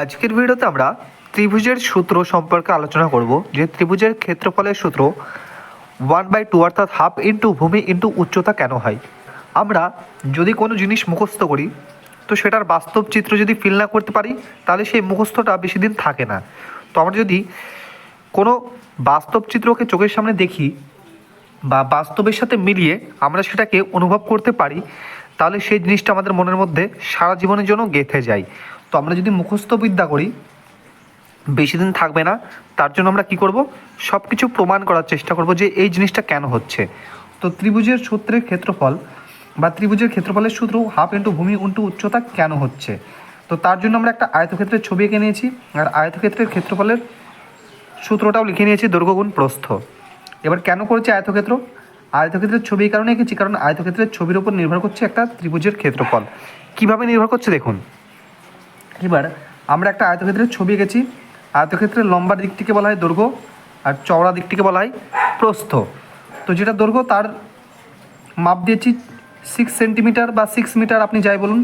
আজকের ভিডিওতে আমরা ত্রিভুজের সূত্র সম্পর্কে আলোচনা করব। যে ত্রিভুজের ক্ষেত্রফলের সূত্র ওয়ান বাই টু অর্থাৎ হাফ ইন্টু ভূমি ইন্টু উচ্চতা কেন হয়? আমরা যদি কোনো জিনিস মুখস্থ করি, তো সেটার বাস্তব চিত্র যদি ফিল না করতে পারি, তাহলে সেই মুখস্থটা বেশি দিন থাকে না। তো আমরা যদি কোনো বাস্তব চিত্রকে চোখের সামনে দেখি বা বাস্তবের সাথে মিলিয়ে আমরা সেটাকে অনুভব করতে পারি, তাহলে সেই জিনিসটা আমাদের মনের মধ্যে সারা জীবনের জন্য গেঁথে যায়। তো আমরা যদি মুখস্থ বিদ্যা করি, বেশি দিন থাকবে না, তার জন্য আমরা কি করব? সব কিছু প্রমাণ করার চেষ্টা করব যে এই জিনিসটা কেন হচ্ছে। তো ত্রিভুজের সূত্রের ক্ষেত্রফল বা ত্রিভুজের ক্ষেত্রফলের সূত্র হাফ ইন্টু ভূমি ইন্টু উচ্চতা কেন হচ্ছে? তো তার জন্য আমরা একটা আয়তক্ষেত্রের ছবি এঁকে নিয়েছি, আর আয়তক্ষেত্রের ক্ষেত্রফলের সূত্রটাও লিখে নিয়েছি দৈর্ঘ্যগুণ প্রস্থ। এবার কেন করেছে আয়তক্ষেত্র? আয়তক্ষেত্রের ছবি এই কারণে এঁকেছি, কারণ আয়তক্ষেত্রের ছবির উপর নির্ভর করছে একটা ত্রিভুজের ক্ষেত্রফল। কীভাবে নির্ভর করছে দেখুন এবার আমরা একটা আয়তক্ষেত্রের ছবি এঁকেছি। আয়তক্ষেত্রের লম্বা দিকটিকে বলা হয় দৈর্ঘ্য আর চওড়া দিকটিকে বলা হয় প্রস্থ। তো যেটা দৈর্ঘ্য তার মাপ দিয়েছি সিক্স সেন্টিমিটার বা সিক্স মিটার আপনি যাই বলুন।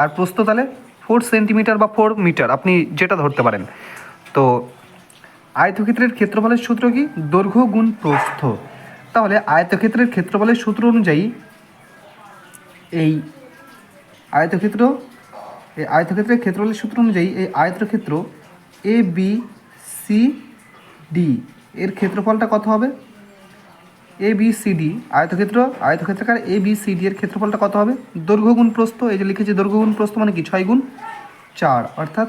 আর প্রস্থ তাহলে ফোর সেন্টিমিটার বা ফোর মিটার আপনি যেটা ধরতে পারেন। তো আয়তক্ষেত্রের ক্ষেত্রফলের সূত্র কি? দৈর্ঘ্য গুণ প্রস্থ। তাহলে আয়তক্ষেত্রের ক্ষেত্রফলের সূত্র অনুযায়ী এই আয়তক্ষেত্র এই আয়তক্ষেত্রের ক্ষেত্রফলের সূত্র অনুযায়ী এই আয়তক্ষেত্র এ বি সি ডি এর ক্ষেত্রফলটা কত হবে? এ বি সি ডি আয়তক্ষেত্র, আয়তক্ষেত্রকার এ বি সি ডি এর ক্ষেত্রফলটা কত হবে? দৈর্ঘ্য গুণ প্রস্থ, এই যে লিখেছি দৈর্ঘ্য গুণ প্রস্থ মানে কি? ছয় গুণ চার, অর্থাৎ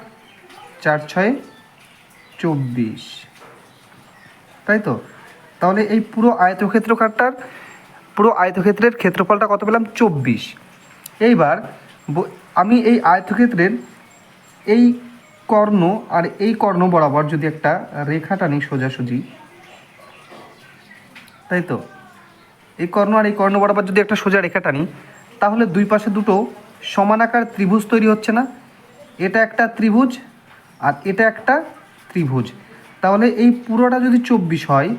চার, ছয়ে, চব্বিশ। তাই তো? তাহলে এই পুরো আয়তক্ষেত্রকারটার, পুরো আয়তক্ষেত্রের ক্ষেত্রফলটা কত পেলাম? চব্বিশ। এইবার আমি এই আয়তক্ষেত্রের এই কর্ণ আর এই কর্ণ বরাবর যদি একটা রেখা টানি সোজাসুজি, তাই তো? এই কর্ণ আর এই কর্ণ বরাবর যদি একটা সোজা রেখা টানি, তাহলে দুই পাশে দুটো সমানাকার ত্রিভুজ তৈরি হচ্ছে না? এটা একটা ত্রিভুজ আর এটা একটা ত্রিভুজ। তাহলে এই পুরোটা যদি চব্বিশ হয়,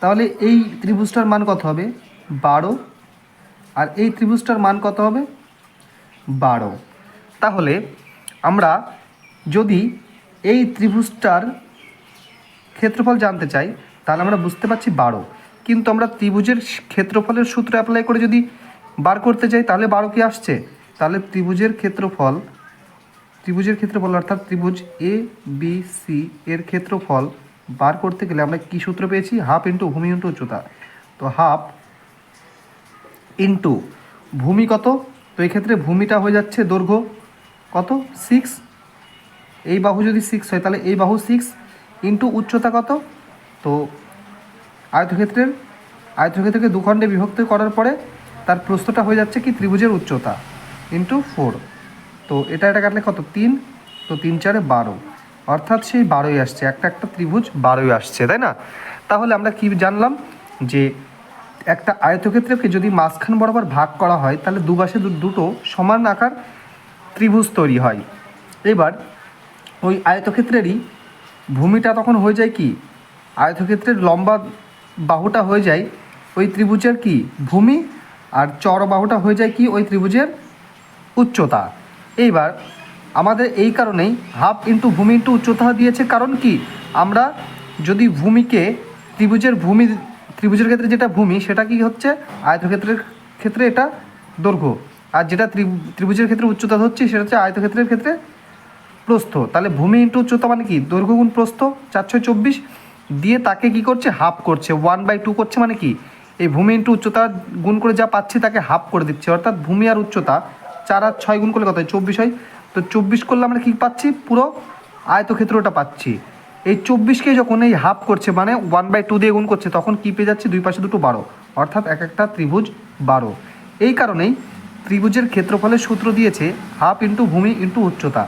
তাহলে এই ত্রিভুজটার মান কত হবে? বারো। আর এই ত্রিভুজটার মান কত হবে? বারো। তাহলে আমরা যদি এই ত্রিভুজটার ক্ষেত্রফল জানতে চাই, তাহলে আমরা বুঝতে পারছি বারো। কিন্তু আমরা ত্রিভুজের ক্ষেত্রফলের সূত্র অ্যাপ্লাই করে যদি বার করতে চাই তাহলে বারো কি আসছে? তাহলে ত্রিভুজের ক্ষেত্রফল ত্রিভুজের ক্ষেত্রফল অর্থাৎ ত্রিভুজ এ বি সি এর ক্ষেত্রফল বার করতে গেলে আমরা কি সূত্র পেয়েছি? হাফ ইন্টু ভূমি ইন্টু উচ্চতা। তো হাফ ইন্টু ভূমি কত? তো এই ক্ষেত্রে ভূমিটা হয়ে যাচ্ছে দৈর্ঘ্য কত? সিক্স এই বাহু যদি সিক্স হয়, তাহলে এই বাহু সিক্স ইন্টু উচ্চতা কত? তো আয়তক্ষেত্রের আয়তক্ষেত্রকে দুখণ্ডে বিভক্ত করার পরে তার প্রস্থটা হয়ে যাচ্ছে কি? ত্রিভুজের উচ্চতা ইন্টু ফোর তো এটা এটা কাটলে কত? তিন। তো তিন চারে বারো। অর্থাৎ সেই বারোই আসছে। একটা একটা ত্রিভুজ বারোই আসছে, তাই না? তাহলে আমরা কি জানলাম? যে একটা আয়তক্ষেত্রকে যদি মাঝখান বরাবর ভাগ করা হয়, তাহলে দুপাশে দুটো সমান আকার ত্রিভুজ তৈরি হয়। এবার ওই আয়তক্ষেত্রেরই ভূমিটা তখন হয়ে যায় কি? আয়তক্ষেত্রের লম্বা বাহুটা হয়ে যায় ওই ত্রিভুজের কি? ভূমি, আর চড় বাহুটা হয়ে যায় কি? ওই ত্রিভুজের উচ্চতা। এইবার আমাদের এই কারণেই হাফ ইন্টু ভূমি ইন্টু উচ্চতা দিয়েছে কারণ কি? আমরা যদি ভূমিকে ত্রিভুজের ভূমি ত্রিভুজের ক্ষেত্রে যেটা ভূমি, সেটা কি হচ্ছে? আয়তক্ষেত্রের ক্ষেত্রে এটা দৈর্ঘ্য। আর যেটা ত্রিভু- ত্রিভুজের ক্ষেত্রে উচ্চতা হচ্ছে সেটা হচ্ছে আয়তক্ষেত্রের ক্ষেত্রে প্রস্থ। তাহলে ভূমি ইন্টু উচ্চতা মানে কি? দৈর্ঘ্য গুণ প্রস্থ, চারশো চব্বিশ। দিয়ে তাকে কি করছে? হাফ করছে। ওয়ান বাই টু করছে মানে কি? এই ভূমি ইন্টু উচ্চতা গুণ করে যা পাচ্ছি তাকে হাফ করে দিচ্ছে। অর্থাৎ ভূমি আর উচ্চতা চার আর ছয় গুণ করলে কত হয়? চব্বিশ হয়। তো চব্বিশ করলে আমরা কি পাচ্ছি? পুরো আয়তক্ষেত্রটা পাচ্ছি। এই চব্বিশকে যখন এই হাফ করছে মানে ওয়ান বাই টু দিয়ে গুণ করছে, তখন কি পেয়ে যাচ্ছে? দুই পাশে দুটো বারো। অর্থাৎ এক একটা ত্রিভুজ বারো। এই কারণেই ত্রিভুজের ক্ষেত্রফলের সূত্র দিয়েছে হাফ ইন্টু ভূমি ইন্টু উচ্চতা।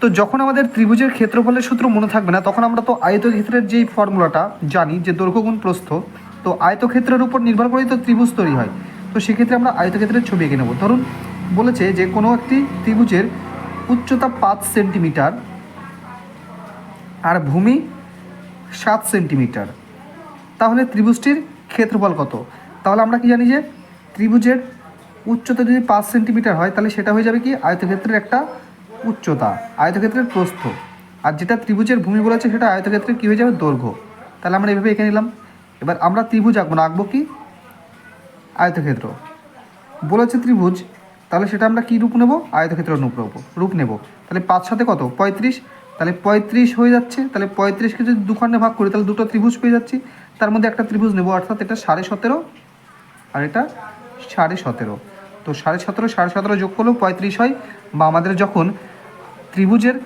তো যখন আমাদের ত্রিভুজের ক্ষেত্রফলের সূত্র মনে থাকবে না, তখন আমরা তো আয়তক্ষেত্রের যেই ফর্মুলাটা জানি যে দৈর্ঘ্যগুণ প্রস্থ, তো আয়তক্ষেত্রের উপর নির্ভর করেই তো ত্রিভুজ তৈরি হয়। তো সেক্ষেত্রে আমরা আয়তক্ষেত্রের ছবি এঁকে নেব। ধরুন বলেছে যে কোনো একটি ত্রিভুজের উচ্চতা পাঁচ সেন্টিমিটার আর ভূমি সাত সেন্টিমিটার। তাহলে ত্রিভুজটির ক্ষেত্রফল কত? তাহলে আমরা কি জানি যে ত্রিভুজের উচ্চতা যদি পাঁচ সেন্টিমিটার হয়, তাহলে সেটা হয়ে যাবে কি? আয়তক্ষেত্রের একটা উচ্চতা, আয়তক্ষেত্রের প্রস্থ। আর যেটা ত্রিভুজের ভূমি বলেছে সেটা আয়তক্ষেত্রের কী হয়ে যাবে? দৈর্ঘ্য। তাহলে আমরা এভাবে এঁকে নিলাম। এবার আমরা ত্রিভুজ আঁকবো না, আঁকবো কি? আয়তক্ষেত্র। বলেছে ত্রিভুজ, তাহলে সেটা আমরা কী রূপ নেব? আয়তক্ষেত্র রূপ নেব রূপ নেব। তাহলে পাঁচ সাথে কত? পঁয়ত্রিশ। তাহলে পঁয়ত্রিশ হয়ে যাচ্ছে, তাহলে পঁয়ত্রিশকে যদি দুখানে ভাগ করি, তাহলে দুটো ত্রিভুজ পেয়ে যাচ্ছি। তার মধ্যে একটা ত্রিভুজ নেব, অর্থাৎ এটা সাড়ে সতেরো আর এটা সাড়ে সতেরো। তো সাড়ে সতেরো সাড়ে সতেরো যোগ করলেও পঁয়ত্রিশ হয়। বা আমাদের যখন ত্রিভুজের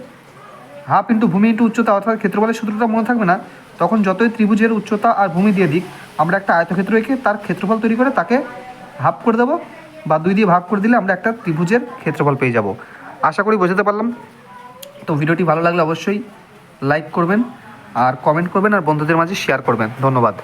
হাফ ইন্টু ভূমি ইন্টু উচ্চতা, অর্থাৎ ক্ষেত্রফলের সূত্রটা মনে থাকবে না, তখন যতই ত্রিভুজের উচ্চতা আর ভূমি দিয়ে দিক, আমরা একটা আয়তক্ষেত্র এঁকে তার ক্ষেত্রফল তৈরি করে তাকে হাফ করে দেবো, বা দুই দিয়ে ভাগ করে দিলে আমরা একটা ত্রিভুজের ক্ষেত্রফল পেয়ে যাব। আশা করি বোঝাতে পারলাম। তো ভিডিওটি ভালো লাগলে অবশ্যই লাইক করবেন, আর কমেন্ট করবেন, আর বন্ধুদের মাঝে শেয়ার করবেন। ধন্যবাদ।